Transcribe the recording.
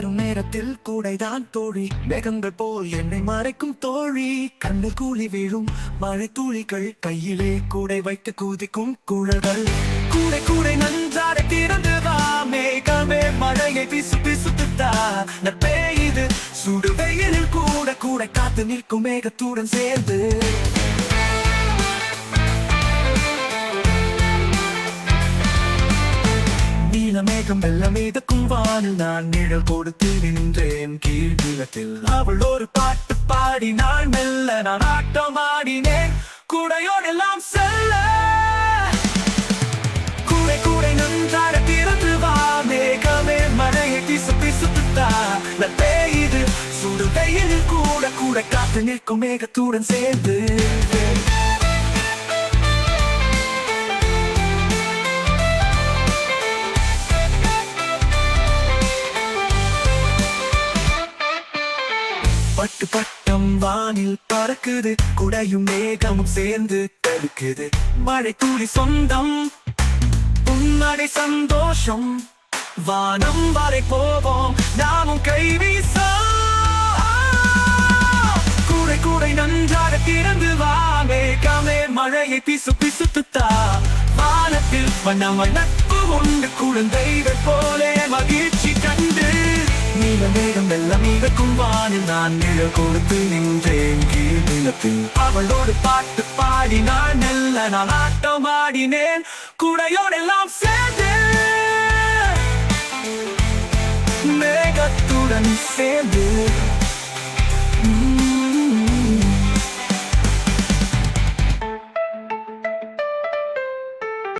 வரும் நேரத்தில் கூடைதான் தோழி. மேகங்கள் போல் என்னை மறைக்கும் தோழி. கண்ணு கூலி வீழும் மழை துளிகள். கையிலே கூடை வைத்து கூதிக்கும் குழல்கள். கூடை கூடை நன்றாக திறந்து வா. மேகமே மழையை பிசு பிசுத்துத்தா நட்பே இது. சுடு வெயிலில் கூட கூட காத்து நிற்கும் மேகத்துடன் சேர்ந்து. நீல மேகம் வெள்ளம் மீதக்கும் வானில் நான் நிழல் கொடுத்து நின்றேன். கீழ் நிலத்தில் அவள் ஒரு பாட்டு பாடி நான் மெல்ல நான் ஆட்டம் ஆடினேன். கூடையோடெல்லாம் செல்ல. கூடை கூடை நன்றாக திறந்து வா. மேகமே மழையை பிசு பிசுத்துத்தா நட்பே இது. சுடு வெயிலில் கூட கூட காத்து நிற்கும் மேகத்துடன் சேர்ந்து. பட்டு பட்டம் வானில் பறக்குது. குடையும் மேகமும் சேர்ந்து தடுக்குது. மழை துளி சொந்தம் உன்னடை சந்தோஷம். வானம் வரை போவோம் நாமும் கை வீச கூடை கூடை நன்றாக திறந்து வாமே கமே மழையை பிசு பிசுத்துத்தா வானத்தில் வண்ணம் வண்ணப்பு உண்டு குழந்தைகள் போலே மகிழ்ச்சி கண்டு. நான் நிழ கொடுத்து நின்றேன் கீழ் நிலத்தில். அவளோடு பாட்டு பாடினான் நல்ல நான் ஆட்டம் ஆடினேன். குடையோடெல்லாம் சேர்ந்தேன்.